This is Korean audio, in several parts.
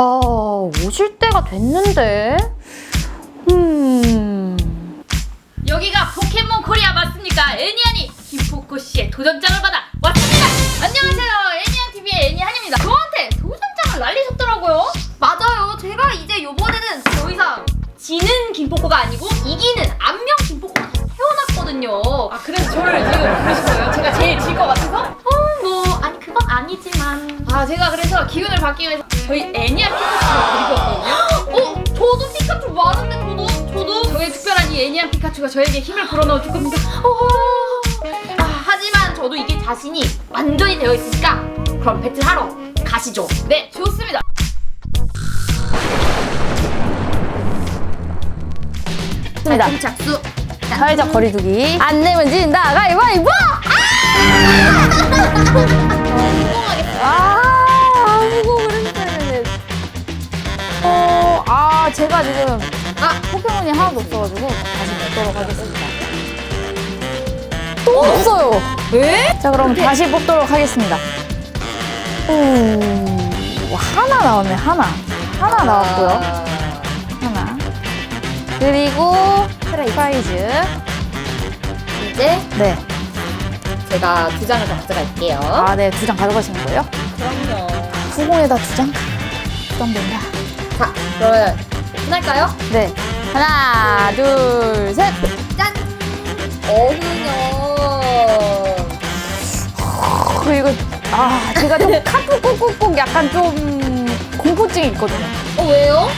아, 오실 때가 됐는데. 음. 여기가 포켓몬 코리아 맞습니까? 애니안이 김포코 씨의 도전장을 받아 왔습니다. 안녕하세요. 애니안 TV의 애니한입니다. 저한테 도전장을 날리셨더라고요. 맞아요. 제가 이제 요번에는 더 이상 지는 김포코가 아니고 이기는 안녕 김포코가 태어났거든요. 아 그래서 저를 지금 부르신 거예요? 제가 제일 질 것 같아서? 어, 건 아니지만. 아 제가 그래서 기운을 받기 위해서 저희 애니안 피카츄를 데리고 왔거든요. 어, 저도 피카츄 많은데 저도 저도 저의 특별한 이 애니안 피카츄가 저에게 힘을 불어넣어 줄 겁니다. 어. 아, 하지만 저도 이게 자신이 완전히 되어 있으니까 그럼 배틀하러 가시죠. 네, 좋습니다. 좋습니다. 발등 작수. 사회적 거리두기. 안 내면 진다. 가위바위보! 아, 무거워 그랬어야 어, 아, 제가 지금 아, 포켓몬이 하나도 없어가지고 다시 뽑도록 하겠습니다. 또 없어요. 왜? 자, 그럼 다시 뽑도록 하겠습니다. 오, 하나 나왔네, 하나. 하나 나왔고요. 하나. 그리고 프라이즈. 이제 네. 제가 두 장을 더 가져갈게요. 아, 네. 두 장 가져가시는 거예요? 그럼요. 후공에다 두 장? 부담된다. 자, 그러면 오픈할까요? 네. 하나, 둘, 셋. 짠! 어흥연. 그리고, 아, 제가 좀 카프 꾹꾹꾹 약간 좀 공포증이 있거든요. 어, 왜요?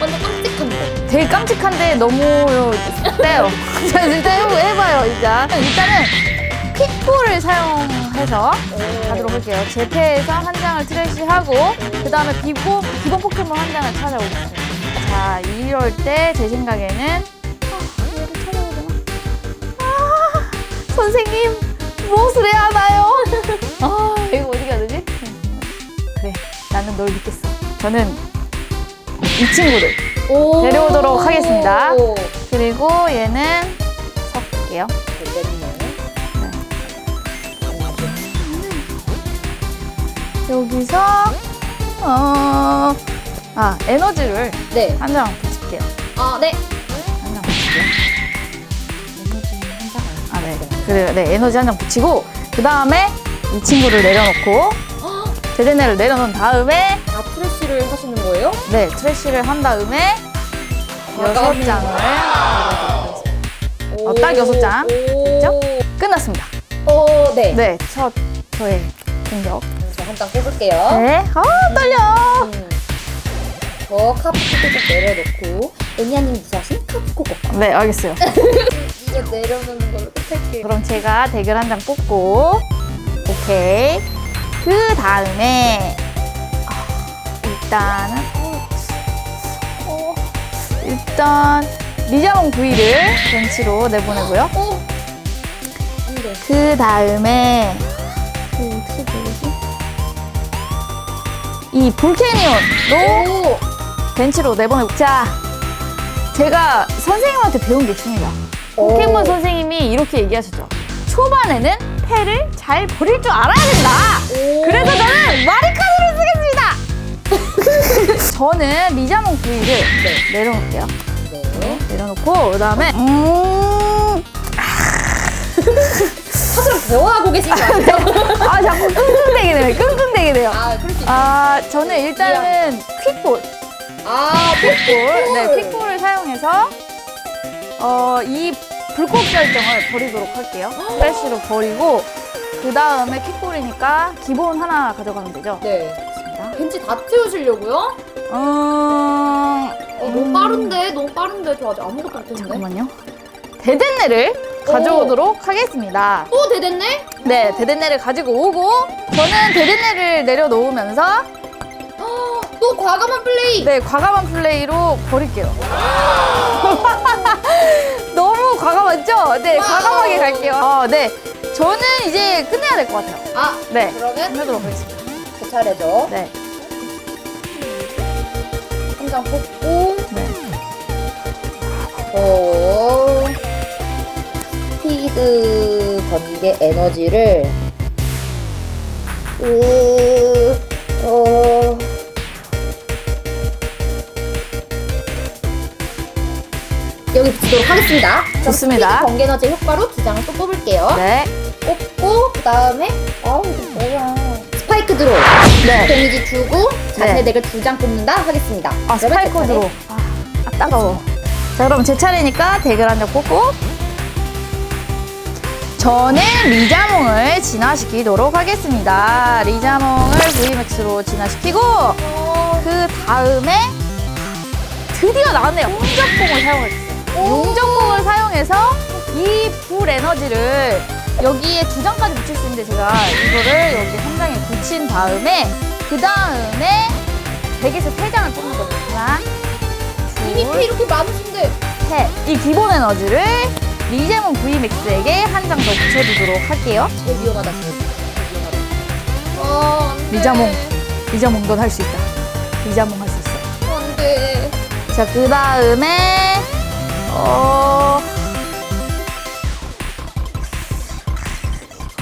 완전 깜찍한데. 되게 깜찍한데 너무 세요. 자, 일단 해보- 해봐요, 일단. 일단은 픽볼을 사용해서 가도록 할게요. 제 패에서 한 장을 트래시하고, 그 다음에 기본, 기본 포켓몬 한 장을 찾아오겠습니다. 자, 이럴 때 제 생각에는, 아, 얘를 찾아야 되나? 아, 선생님, 무엇을 해야 하나요? 아, 이거 어디 가야 되지? 그래, 나는 널 믿겠어. 저는 이 친구를 오. 데려오도록 하겠습니다. 오. 그리고 얘는 섞을게요. 여기서 어, 아 에너지를 네. 한 장 붙일게요. 아, 네. 한 장 붙일게요. 에너지 한 장. 아 네. 그래 네 에너지 한 장 붙이고 그 다음에 이 친구를 내려놓고 제데네를 내려놓은 다음에 아, 트래쉬를 하시는 거예요? 네 트래쉬를 한 다음에 여섯 과감히. 장을 내려놓도록 하겠습니다. 어, 딱 여섯 장. 됐죠? 끝났습니다. 어, 네. 네, 첫 저의 공격. 한 장 뽑을게요. 네, 아 떨려. 음. 저 카프 코코 내려놓고 애니아님 자신 카프 코코 네, 알겠어요. 이거 내려놓는 걸로 끝할게요. 그럼 제가 대결 한 장 뽑고, 오케이. 그 다음에 아, 일단은 어, 어, 일단 리자몽 V를 벤치로 내보내고요. 오! 안 돼. 그 다음에 이 볼케니온도 오! 벤치로 내보내고 자 제가 선생님한테 배운 게 있습니다 포켓몬 오. 선생님이 이렇게 얘기하셨죠 초반에는 패를 잘 버릴 줄 알아야 된다 오. 그래서 저는 마리카드를 쓰겠습니다 저는 리자몽 V를 네. 내려놓을게요 네. 내려놓고 그 다음에 음... 사실 배워하고 계신 거 아니에요? 아 자꾸 끙끙대게 돼요 끙끙대게 돼요 아, 그럴 수 있죠. 아 저는 일단은 퀵볼 아, 픽볼. 네, 퀵볼을 사용해서 어, 이 불꽃 결정을 버리도록 할게요. 플래시로 버리고 그 다음에 퀵볼이니까 기본 하나 가져가면 되죠. 네. 좋습니다. 벤치 다 채우시려고요? 음... 어, 너무 음, 빠른데? 너무 빠른데? 저 아직 아무것도 못했는데? 잠깐만요. 대댄네를 가져오도록 하겠습니다. 또 대됐네? 네, 대댄네를 가지고 오고 저는 대댄네를 내려놓으면서 어, 또 과감한 플레이! 네, 과감한 플레이로 버릴게요. 너무 과감하죠? 네, 와우. 과감하게 갈게요. 어, 네. 저는 이제 끝내야 될 것 같아요. 아, 네. 그러면 끝내도록 하겠습니다. 제 차례죠. 네. 한장 뽑고, 네. 어, 으 번개 에너지를 으 어. 여기 붙이도록 하겠습니다. 좋습니다. 스피드 번개 에너지 효과로 두 장을 또 뽑을게요. 네. 뽑고 그다음에 어 이거 뭐야? 스파이크 드로 네. 데미지 주고 자신의 네. 덱을 두 장 뽑는다 하겠습니다. 아, 그러면 제 차례. 스파이크 네. 드로 아, 따가워. 자, 그럼 제 차례니까 대결 한 장 뽑고 저는 리자몽을 진화시키도록 하겠습니다. 리자몽을 VMAX로 진화시키고, 어, 그 다음에 드디어 나왔네요. 용접봉을 사용했어요. 용접봉을 사용해서 이 불 에너지를 여기에 두 장까지 붙일 수 있는데 제가 이거를 여기 한 장에 붙인 다음에 그 다음에 100에서 세 장을 뽑는 거죠. 하나, 둘, 피 이렇게 많으신데 셋. 이 기본 에너지를 리제몬 VMAX에게 한 장 더 붙여주도록 할게요. 위험하다 돼. 리자몽. 리자몽 넌 할 수 있다. 리자몽 할 수 있어. 안 돼. 자, 그 다음에, 어,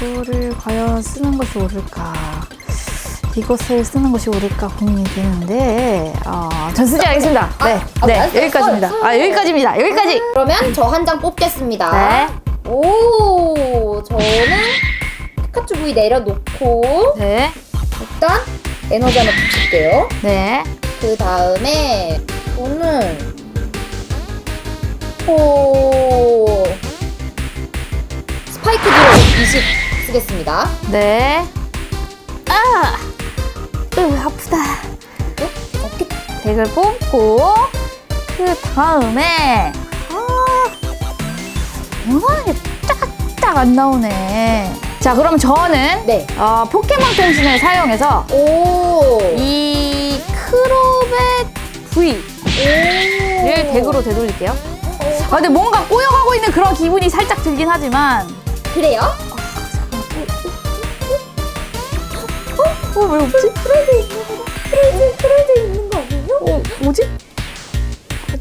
이거를 과연 쓰는 것이 옳을까? 이것을 쓰는 것이 옳을까 고민이 되는데, 어, 전 쓰지 않겠습니다. 네, 아, 네, 알았어요. 여기까지입니다. 써요, 써요. 아, 여기까지입니다. 여기까지! 그러면 저 한 장 뽑겠습니다. 네, 오, 저는 피카츄 부위 내려놓고 네, 일단 에너지 하나 붙일게요. 네. 그 다음에 저는 호 스파이크 드로 20 쓰겠습니다. 네. 아! 으, 아프다. 어깨 덱을 뽑고, 그 다음에, 아, 원하는 게 짝짝 안 나오네. 자, 그럼 저는, 네. 어, 포켓몬 통신을 사용해서 오. 이 크로벳 V를 오. 덱으로 되돌릴게요. 아, 근데 뭔가 꼬여가고 있는 그런 기분이 살짝 들긴 하지만, 그래요? 어, 왜 없지? 프라이드 프라이드 프라이드 있는 거 아니에요? 어, 뭐지?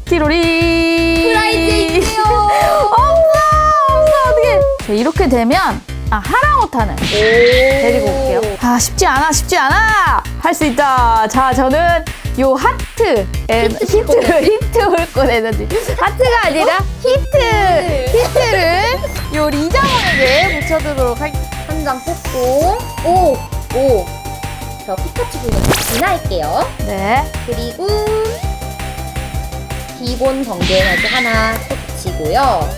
티로리. 프라이드 있네요. 없어, 없어, 어떡해. 자, 이렇게 되면, 아, 하랑오타는 데리고 올게요. 아, 쉽지 않아, 쉽지 않아! 할 수 있다. 자, 저는 요 하트, 에, 히트 히트. 히트 홀꽃 에너지. 하트가 아니라 히트! 히트를 요 리자몽에게 붙여두도록 할게요. 한 장 뽑고 오. 오. 저 피카츄 부위는 진화할게요. 네. 그리고 기본 번개 에너지 하나 붙이고요.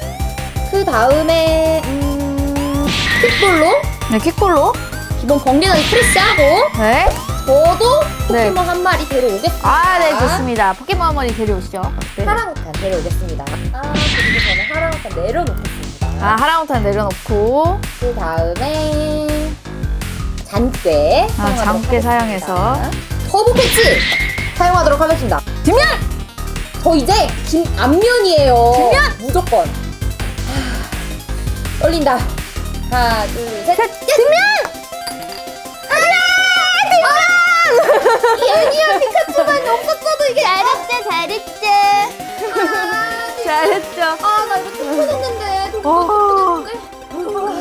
그 다음에 음, 킥볼로 네, 킥볼로. 기본 번개 에너지 프레시하고 네. 저도 네. 포켓몬 한 마리 데려오겠습니다. 아, 네, 좋습니다. 포켓몬 한 마리 데려오시죠. 네. 하랑우탄 데려오겠습니다. 아 그리고 저는 하랑우탄 내려놓겠습니다. 아, 하랑오타 내려놓고. 그 다음에 잔꾀 아, 사용하도록 하겠습니다. 사용해서. 터보 패치 사용하도록 하겠습니다. 뒷면! 저 이제 김 앞면이에요. 뒷면! 무조건. 하, 떨린다. 하나, 둘, 셋. 셋, 뒷면! 이 애니야 피카츄만 없었어도 이게 잘했죠, 잘했죠. 잘했죠. 아, 나 이거 좀 터졌는데. 좀 어.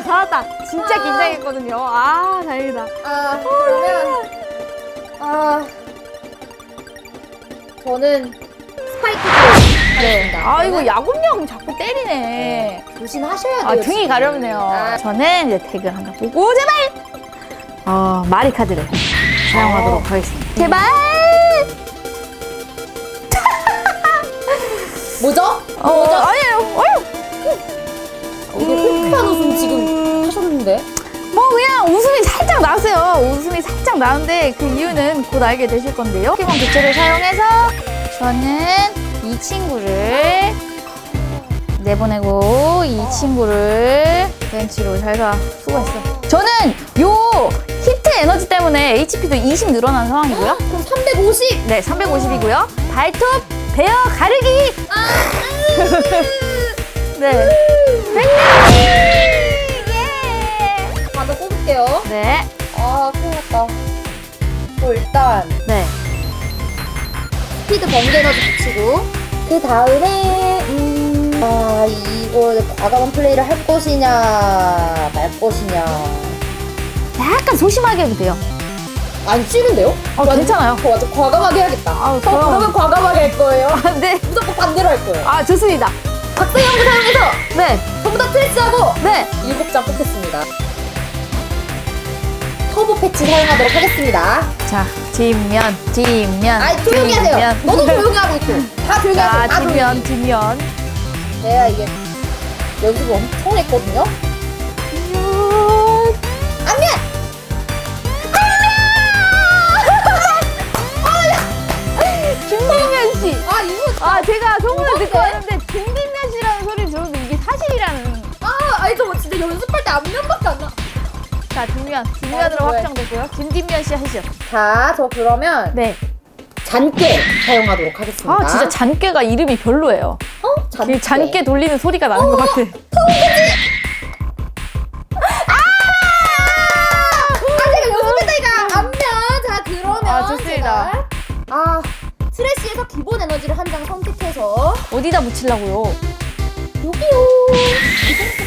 살았다. 진짜 긴장했거든요. 아, 다행이다. 아, 그러면 아 저는 스파이크로 네. 아, 이거 야구명 자꾸 때리네. 조심하셔야 돼요. 아, 등이 지금. 가렵네요. 아, 저는 이제 덱을 하나 보고, 제발! 어, 마리 카드를 사용하도록 하겠습니다. 제발! 뭐죠? 어, 뭐죠? 아니에요. 어휴. 오늘 호흡한 웃음 지금 하셨는데. 뭐 그냥 웃음이 살짝 나왔어요. 웃음이 살짝 나는데 그 이유는 곧 알게 되실 건데요. 포켓몬 교체를 사용해서 저는 이 친구를 내보내고 이 친구를 벤치로 잘가 수고했어. 저는 요 히트 에너지 때문에 HP도 20 늘어난 상황이고요. 그럼 350. 네, 350이고요. 발톱, 베어, 가르기. 네. 예. 하나 뽑을게요. 네. 아, 큰일 났다. 저 일단 네. 스피드 번개 에너지 붙이고 그 다음에 음, 아 이거 과감한 플레이를 할 것이냐 말 것이냐 약간 소심하게 해도 돼요. 아니 싫은데요? 어, 완전- 괜찮아요. 저 완전 과감하게 해야겠다 아우, 저 그럼. 그러면 과감하게 할 거예요 아, 네. 무조건 반대로 할 거예요 아, 좋습니다. 박사형을 사용해서 네, 전부 다 트레스하고 네. 일곱 장 뽑겠습니다. 터보 패치 사용하도록 하겠습니다. 자, 뒷면, 뒷면. 아 조용히 하세요. 뒷면. 너도 조용히 하고 있고. 다 조용히 자, 하세요. 다 조용히. 뒷면, 뒷면. 제가 이게 연습을 엄청 했거든요. 안면! 씨. 아 이거 아, 제가 소문을 듣고? 왔는데 김 연습할 때 앞면밖에 안 나. 자, 뒷면, 뒷면으로 아, 왜? 확정됐고요. 김뒷면 씨 하시죠. 자, 저 그러면 네. 잔깨 사용하도록 하겠습니다. 아, 진짜 잔깨가 이름이 별로예요. 어? 잔깨. 그 잔깨 돌리는 소리가 나는 것 같아. 아 제가 연습했다니까 앞면. 자 그러면 아, 좋습니다. 제가 아 트래쉬에서 기본 에너지를 한 장 선택해서 어디다 붙이려고요? 여기요.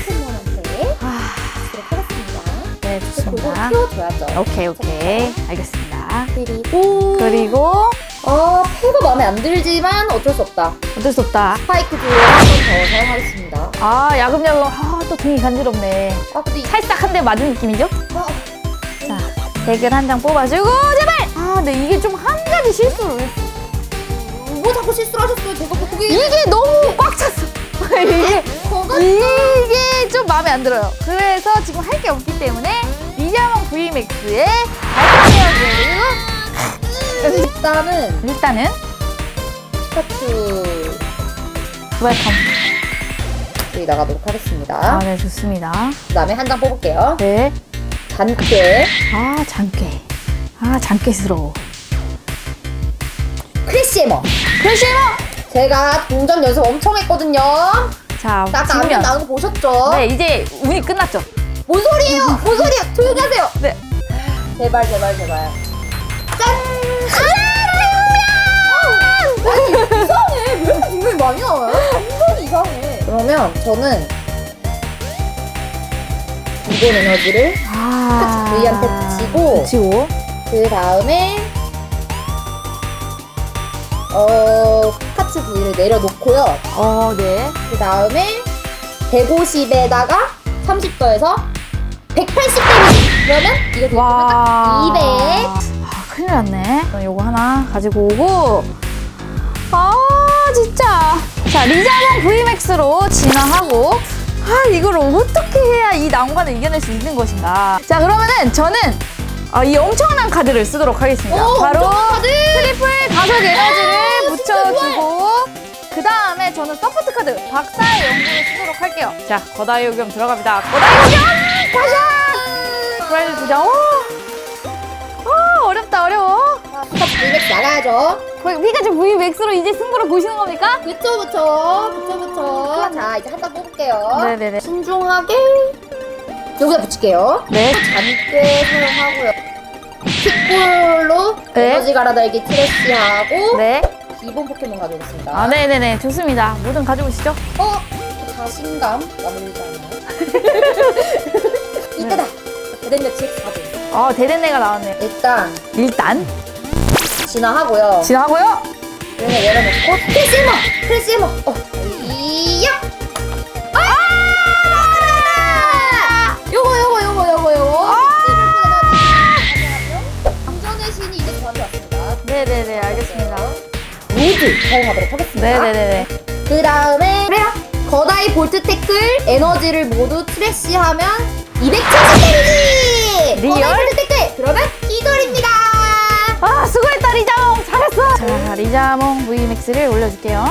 네, 그걸 좋습니다. 키워줘야죠. 오케이, 오케이. 알겠습니다. 그리고 그리고 아 패가 마음에 안 들지만 어쩔 수 없다. 어쩔 수 없다. 스파이크 듀오 한번 더 사용하겠습니다. 아, 야금야금. 아, 또 등이 간지럽네. 아 근데 이 살짝 한 대 맞은 느낌이죠? 아, 자, 덱을 한장 뽑아주고, 제발! 아, 근데 이게 좀 한 가지 실수를 했어. 뭐 자꾸 실수를 하셨어요? 제가 뭐 그게 이게 너무 꽉 찼어. 이게, 저가 이게 좀 마음에 안 들어요. 그래서 지금 할 게 없기 때문에, 리자몽 VMAX의 발톱 일단은 일단은, 스타트 웰컴. 여기 나가도록 하겠습니다. 아, 네, 좋습니다. 그 다음에 한 장 뽑을게요. 네. 잔깨 아, 장깨. 아, 장깨스러워. 크래시에머. 크래시머! 제가 동전 연습 엄청 했거든요. 자, 나 아까 앞면 뒷면. 나오는 거 보셨죠? 네, 이제 운이 끝났죠? 뭔 소리예요? 뭔 소리야? 조용히 하세요. 네. 제발 제발 제발. 짠. 아, 아니 이상해. 왜 이렇게 동전이 많이 나와요? 동전이 이상해. 그러면 저는 기본 에너지를 아. V한테 붙이고 붙이고. 그 다음에 어 스카츠 V를 내려놓고요. 어, 네. 그 다음에 150에다가 30도에서 180 데미지. 그러면 이거 딱 200. 아, 큰일 났네. 그럼 요거 하나 가지고 오고. 아, 진짜. 자, 리자몽 VMAX로 진화하고. 아, 이걸 어떻게 해야 이 난관을 이겨낼 수 있는 것인가. 자, 그러면은 저는 아, 이 엄청난 카드를 쓰도록 하겠습니다. 오, 바로 엄청난 카드! 트리플 다섯 에너지를 붙여주고. 그 다음에 저는 서포트 카드 박사의 연구를 쓰도록 할게요. 자, 거다의 요경 들어갑니다. 거다의 요경! 가자! 브라이드 두 장. 오! 어, 어렵다, 어려워. 스카츠 VMAX 나가야죠. 거의 피카츄 V 맥스로 이제 승부를 보시는 겁니까? 그쵸 그쵸 그쵸 그쵸. 자 이제 한장 뽑을게요. 네네네. 신중하게 여기다 붙일게요. 네. 잔꽤 사용하고요. 킥볼로 네. 에너지 갈아달기 트래쉬하고 네. 기본 포켓몬 가져오겠습니다. 아, 네네네. 좋습니다. 뭐든 가져오시죠. 어? 자신감 않아요? 이때다! 대den력 GX 가져오겠습니다. 어, 대댄내가 나왔네요. 일단 일단, 진화하고요. 지나고요. 얘는 내려놓고 크리시머! 크리시머! 어, 우드 사용하도록 하겠습니다. 네네네네. 그 다음에 그래요. 거다이 볼트 태클 에너지를 모두 트래쉬하면 270 데미지! 리얼? 거다이 볼트 태클! 그러면 기돌입니다! 아, 수고했다, 리자몽. 잘했어. 자, 리자몽 VMAX를 올려줄게요.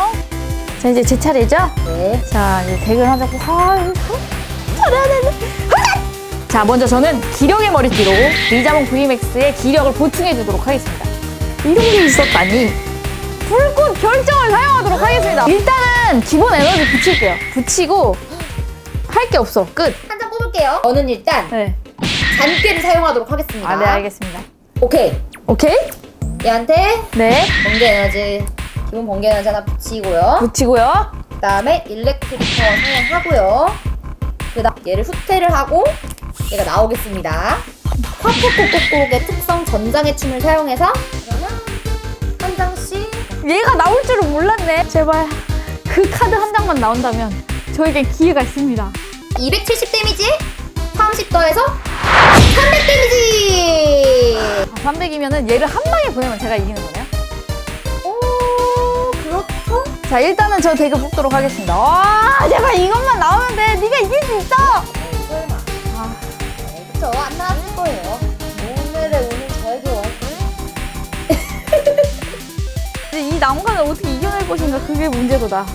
자, 이제 제 차례죠? 네. 자, 이제 덱을. 아, 잘해야 되는데. 자, 먼저 저는 기력의 머리띠로 리자몽 VMAX의 기력을 보충해주도록 하겠습니다. 이런 게 있었다니. 불꽃 결정을 사용하도록 하겠습니다. 일단은 기본 에너지 붙일게요. 붙이고 할 게 없어. 끝. 한 장 뽑을게요. 저는 일단 네. 잔꾀를 사용하도록 하겠습니다. 아, 네, 알겠습니다. 오케이. 오케이? 얘한테 네. 번개 에너지, 기본 번개 에너지 하나 붙이고요. 붙이고요. 그 다음에 일렉트릭 파워 사용하고요. 그 다음 얘를 후퇴를 하고 얘가 나오겠습니다. 화포꼬꼬꼬의 특성 전장의 춤을 사용해서 그러면 한 장씩 얘가 나올 줄은 몰랐네. 제발. 그 카드 한 장만 나온다면 저에겐 기회가 있습니다. 270 데미지 30 더해서 300 데미지 300이면은 얘를 한 방에 보내면 제가 이기는 거네요. 오 그렇죠 자, 일단은 저 대결 뽑도록 하겠습니다. 와, 제발 이것만 나오면 돼. 네가 이길 수 있어. 설마 아, 네, 그쵸 안 나왔을 거예요 것인가 그게 문제도다.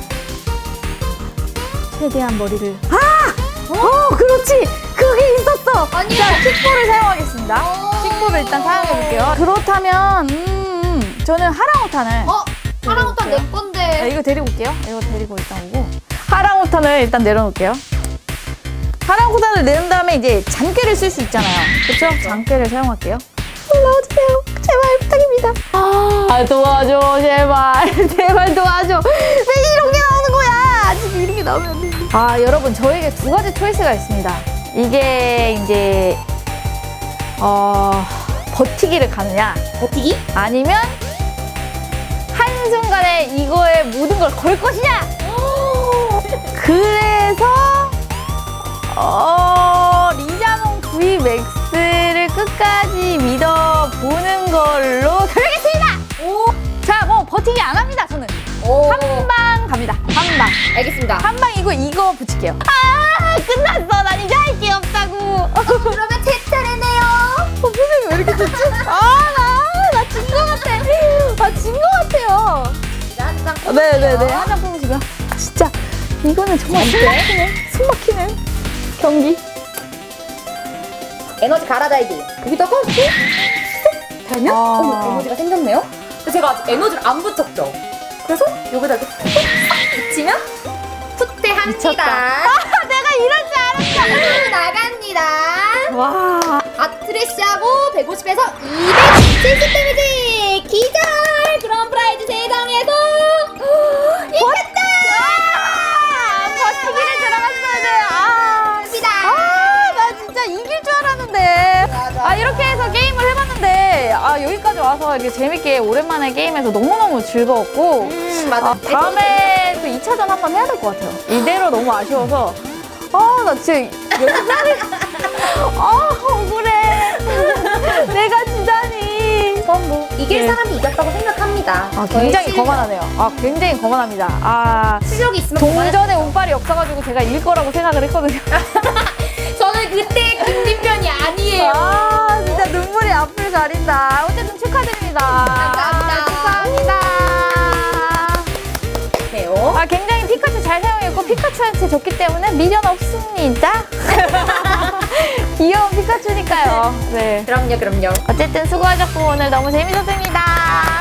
최대한 머리를. 아! 어, 그렇지. 그게 있었어. 아니야. 자, 킥볼을 사용하겠습니다. 어. 킥볼을 일단 사용해 볼게요. 그렇다면 음, 저는 하랑우탄을 어? 하랑우탄 내 자, 건데 이거 데리고 올게요. 이거 데리고 일단 오고 하랑우탄을 일단 내려놓을게요. 하랑우탄을 내는 다음에 이제 장깨를 쓸 수 있잖아요. 그렇죠? 장깨를 사용할게요. 올라와주세요. 제발 부탁입니다. 아 도와줘 제발 제발 도와줘. 왜 이런 게 나오는 거야? 지금 이런 게 나오면 안 돼. 아 여러분 저에게 두 가지 초이스가 있습니다. 이게 이제 어 버티기를 가느냐 버티기? 아니면 한순간에 이거에 모든 걸 걸 것이냐? 그래서 어, 리자몽 V 맥스를 끝까지 믿어보는 걸로 결정했습니다. 오, 자, 뭐 버티기 안 합니다. 저는 오. 한 방 갑니다. 한 방. 알겠습니다 한 방 이거 이거 붙일게요. 아, 끝났어. 난 이제 할 게 없다고. 어, 그러면 제 차례네요 표정이 왜 이렇게 좋지? 아, 나, 나 진 것 같아. 아, 진 것 같아요. 한장 네네네 한장 뽑으시고요 진짜 이거는 정말 숨 막히네 숨 막히네 경기 에너지 갈아달기. 여기다가 후 달면? 아. 어머 에너지가 생겼네요? 근데 제가 아직 에너지를 안 붙였죠. 그래서 여기다 이렇게 훅 붙이면 후퇴합니다. 미쳤다. 내가 이럴 줄후 나갑니다. 알았어 와. 아트레시하고 150에서 270 데미지 기절! 그런 프라이즈 세상에서 해봤는데, 아, 여기까지 와서 이렇게 재밌게 오랜만에 게임해서 너무너무 즐거웠고, 음 맞아 아, 다음에 또 2차전 한번 해야 될 것 같아요. 이대로 너무 아쉬워서. 아, 나 진짜 연습을. 아, 억울해. 내가 지다니. 그건 뭐 이길 네. 사람이 이겼다고 생각합니다 아, 굉장히 실력, 거만하네요. 아, 굉장히 거만합니다. 아, 실력이 있으면. 동전에 운빨이 없어가지고 제가 이길 거라고 생각을 했거든요. 저는 그때 김진편이 아니에요 아, 진짜 눈물이 앞을 가린다. 어쨌든 축하드립니다. 감사합니다. 축하합니다. 네요 아, 굉장히 피카츄 잘 사용했고, 피카츄한테 졌기 때문에 미련 없습니다. 귀여운 피카츄니까요. 네. 그럼요 그럼요 어쨌든 수고하셨고, 오늘 너무 재밌었습니다.